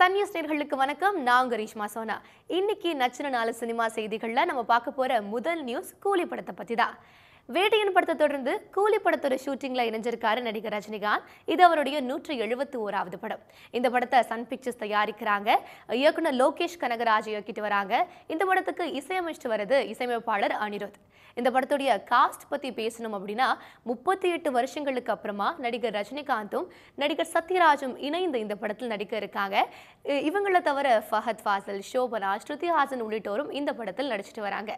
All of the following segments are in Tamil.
சன் நியூஸ் நேர்களுக்கு வணக்கம். நான் கரீஷ்மா சோனா. இன்னைக்கு நச்சின நாலு சினிமா செய்திகள்ல நம்ம பார்க்க போற முதல் நியூஸ் கூலி படத்தை பற்றி தான் வேட்டையன் படத்தை தொடர்ந்து கூலி படத்தோட ஷூட்டிங்ல இணைஞ்சிருக்காரு நடிகர் ரஜினிகாந்த். இது அவருடைய நூற்றி எழுபத்தி ஓராவது படம். இந்த படத்தை சன் பிக்சர்ஸ் தயாரிக்கிறாங்க. இயக்குனர் லோகேஷ் கனகராஜ் இயக்கிட்டு வராங்க. இந்த படத்துக்கு இசையமைச்சிட்டு வருது இசையமைப்பாளர் அனிருத். இந்த படத்துடைய காஸ்ட் பத்தி பேசணும் அப்படின்னா முப்பத்தி எட்டு வருஷங்களுக்கு அப்புறமா நடிகர் ரஜினிகாந்தும் நடிகர் சத்யராஜும் இணைந்து இந்த படத்தில் நடிக்க இருக்காங்க. இவங்களை தவிர ஃபஹத் ஃபாசில் ஷோபனா ஸ்ருதி ஹாசன் உள்ளிட்டோரும் இந்த படத்தில் நடிச்சிட்டு வராங்க.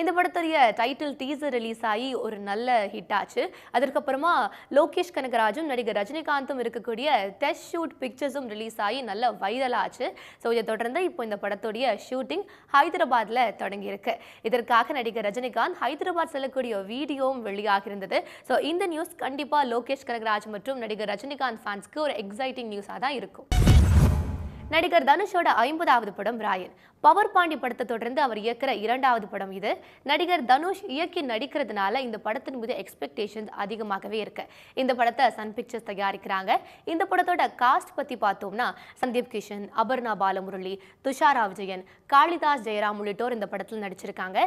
இந்த படத்துடைய டைட்டில் டீசர் ரிலீஸ் ஆகி ஒரு நல்ல ஹிட் ஆச்சு. அதற்கப்புறமா லோகேஷ் கனகராஜும் நடிகர் ரஜினிகாந்தும் இருக்கக்கூடிய டெஸ்ட் ஷூட் பிக்சர்ஸும் ரிலீஸ் ஆகி நல்ல வைரல் ஆச்சு. ஸோ இதை தொடர்ந்து இப்போ இந்த படத்துடைய ஷூட்டிங் ஹைதராபாத்தில் தொடங்கியிருக்கு. இதற்காக நடிகர் ரஜினிகாந்த் ஹைதராபாத் செல்லக்கூடிய வீடியோவும் வெளியாக இருந்தது ஸோ இந்த நியூஸ் கண்டிப்பாக லோகேஷ் கனகராஜ் மற்றும் நடிகர் ரஜினிகாந்த் ஃபேன்ஸ்க்கு ஒரு எக்ஸைட்டிங் நியூஸாக தான் இருக்கும். நடிகர் தனுஷோட ஐம்பதாவது படம் ராயன். பவர் பாண்டி படத்தை தொடர்ந்து அவர் இயக்கிற இரண்டாவது படம் இது. நடிகர் தனுஷ் இயக்கி நடிக்கிறதுனால இந்த படத்தின் மீது எக்ஸ்பெக்டேஷன்ஸ் அதிகமாகவே இருக்கு. இந்த படத்தை சன் பிக்சர்ஸ் தயாரிக்கிறாங்க. இந்த படத்தோட காஸ்ட் பத்தி பார்த்தோம்னா சந்தீப் கிஷன் அபர்ணா பாலமுரளி துஷாரா விஜயன் காளிதாஸ் ஜெயராம் உள்ளிட்டோர் இந்த படத்தில் நடிச்சிருக்காங்க.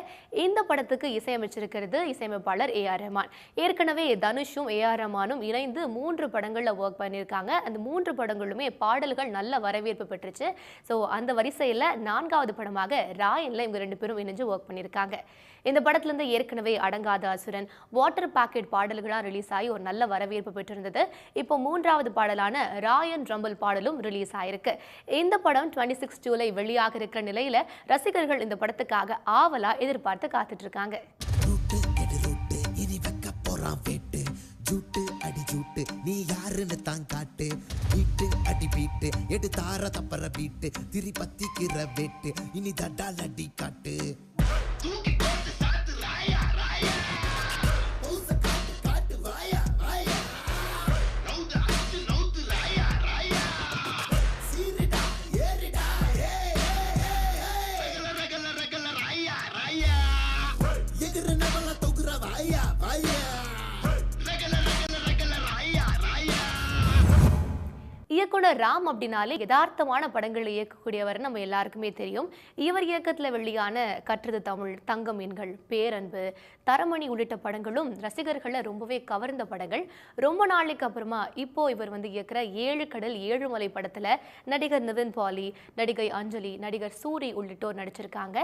இந்த படத்துக்கு இசையமைச்சிருக்கிறது இசையமைப்பாளர் ஏ ஆர் ரஹ்மான். ஏற்கனவே தனுஷும் ஏ ஆர் ரஹ்மானும் இணைந்து மூன்று படங்களில் ஒர்க் பண்ணியிருக்காங்க அந்த மூன்று படங்களுமே பாடல்கள் நல்ல வரவேற்பு பெற்றுச்சு. ஸோ அந்த வரிசையில் நான்காவது படமாக ராயனில் இவங்க ரெண்டு பேரும் இணைஞ்சு ஒர்க் பண்ணியிருக்காங்க. இந்த படத்துலேருந்து ஏற்கனவே அடங்காத அசுரன் வாட்டர் பாக்கெட் பாடல்களாக ரிலீஸ் ஆகி ஒரு நல்ல வரவேற்பு பெற்றிருந்தது. இப்போ மூன்றாவது பாடலான ராயன் ரம்பல் பாடலும் ரிலீஸ் ஆயிருக்கு. இந்த படம் டுவெண்ட்டி சிக்ஸ் ஜூலை வெளியாக இருக்கிற நிலையில ரசிகர்கள் இந்த படத்துக்காக ஆவலா எதிர்பார்த்து காத்துட்டு அடி சூட்டு நீ யாருன்னு தான் காட்டு. பீட்டு அடி பீட்டு. எடு தார தப்பற பீட்டு. திரி பத்திக்கிற வெட்டு. இனி தட்டால் அடி காட்டு. இயக்குனர் ராம் அப்படின்னாலே யதார்த்தமான படங்களை இயக்கக்கூடியவர் நம்ம எல்லாருக்குமே தெரியும். இவர் இயக்கத்தில் வெளியான கற்றது தமிழ் தங்கம் எண்கள் பேரன்பு தரமணி உள்ளிட்ட படங்களும் ரசிகர்களை ரொம்பவே கவர்ந்த படங்கள். ரொம்ப நாளைக்கு அப்புறமா இப்போ இவர் வந்து இயக்குற ஏழு கடல் ஏழு மலை படத்தில் நடிகர் நிவின் பாலி நடிகை அஞ்சலி நடிகர் சூரி உள்ளிட்டோர் நடிச்சிருக்காங்க.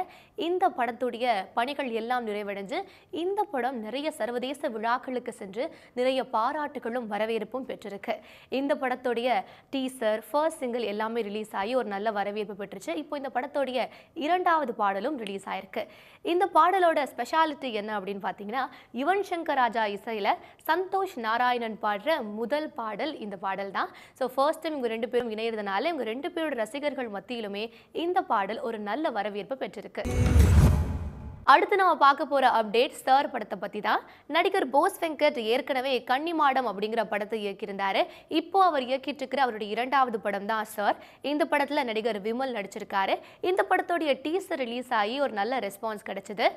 இந்த படத்துடைய பணிகள் எல்லாம் நிறைவடைஞ்சு இந்த படம் நிறைய சர்வதேச விழாக்களுக்கு சென்று நிறைய பாராட்டுகளும் வரவேற்பும் பெற்றிருக்கு. இந்த படத்துடைய டீசர் ஃபர்ஸ்ட் சிங்கிள் எல்லாமே ரிலீஸ் ஆகி ஒரு நல்ல வரவேற்பு பெற்றுச்சு. இப்போ இந்த படத்தோடைய இரண்டாவது பாடலும் ரிலீஸ் ஆயிருக்கு. இந்த பாடலோட ஸ்பெஷாலிட்டி என்ன அப்படின்னு பார்த்தீங்கன்னா யுவன் சங்கர் ராஜா இசையில சந்தோஷ் நாராயணன் பாடுற முதல் பாடல் இந்த பாடல் தான் ஸோ ஃபர்ஸ்ட் டைம் இவங்க ரெண்டு பேரும் இணையறதுனால இவங்க ரெண்டு பேரோட ரசிகர்கள் மத்தியிலுமே இந்த பாடல் ஒரு நல்ல வரவேற்பு பெற்றிருக்கு. அடுத்து நம்ம பார்க்க போகிற அப்டேட் சார் படத்தை பற்றி தான் நடிகர் போஸ் வெங்கட் ஏற்கனவே கன்னிமாடம் அப்படிங்கிற படத்தை இயக்கியிருந்தார். இப்போ அவர் இயக்கிட்டு இருக்கிற அவருடைய இரண்டாவது படம் தான் சார் இந்த படத்தில் நடிகர் விமல் நடிச்சிருக்காரு. இந்த படத்துடைய டீசர் ரிலீஸ் ஆகி ஒரு நல்ல ரெஸ்பான்ஸ் கிடைச்சது.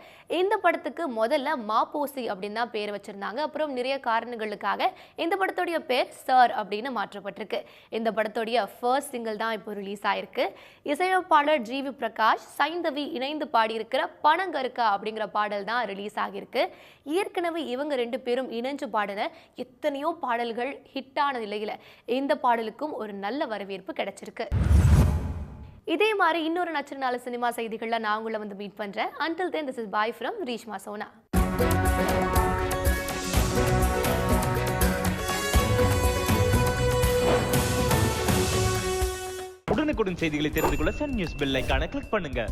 இந்த படத்துக்கு முதல்ல மாப்போசி அப்படின்னு தான் பேர் வச்சிருந்தாங்க. அப்புறம் நிறைய காரணங்களுக்காக இந்த படத்துடைய பேர் சார் அப்படின்னு மாற்றப்பட்டிருக்கு. இந்த படத்துடைய ஃபர்ஸ்ட் சிங்கிள் தான் இப்போ ரிலீஸ் ஆயிருக்கு. இசையமைப்பாளர் ஜி வி பிரகாஷ் சைந்தவி இணைந்து பாடியிருக்கிற பணங்கருக்கு அப்படிங்கிற பாடல் தான் ரிலீஸ் ஆகியிருக்கு. ஏற்கனவே இவங்க ரெண்டு பேரும் இணைஞ்சு பாடின எத்தனையோ பாடல்கள் ஹிட்டான நிலையில் இந்த பாடலுக்கும் ஒரு நல்ல வரவேற்பு கிடைச்சிருக்கு. இதே மாதிரி இன்னொரு நச்சர் நாள் சினிமா செய்திகளில் நான் உங்களை வந்து மீட் பண்றேன். Until then this is bye from Reeshma Sona. உடனுக்குடன் செய்திகளை தெரிந்து கொள்ள சன் நியூஸ் பெல் ஐக்கான கிளிக் பண்ணுங்க.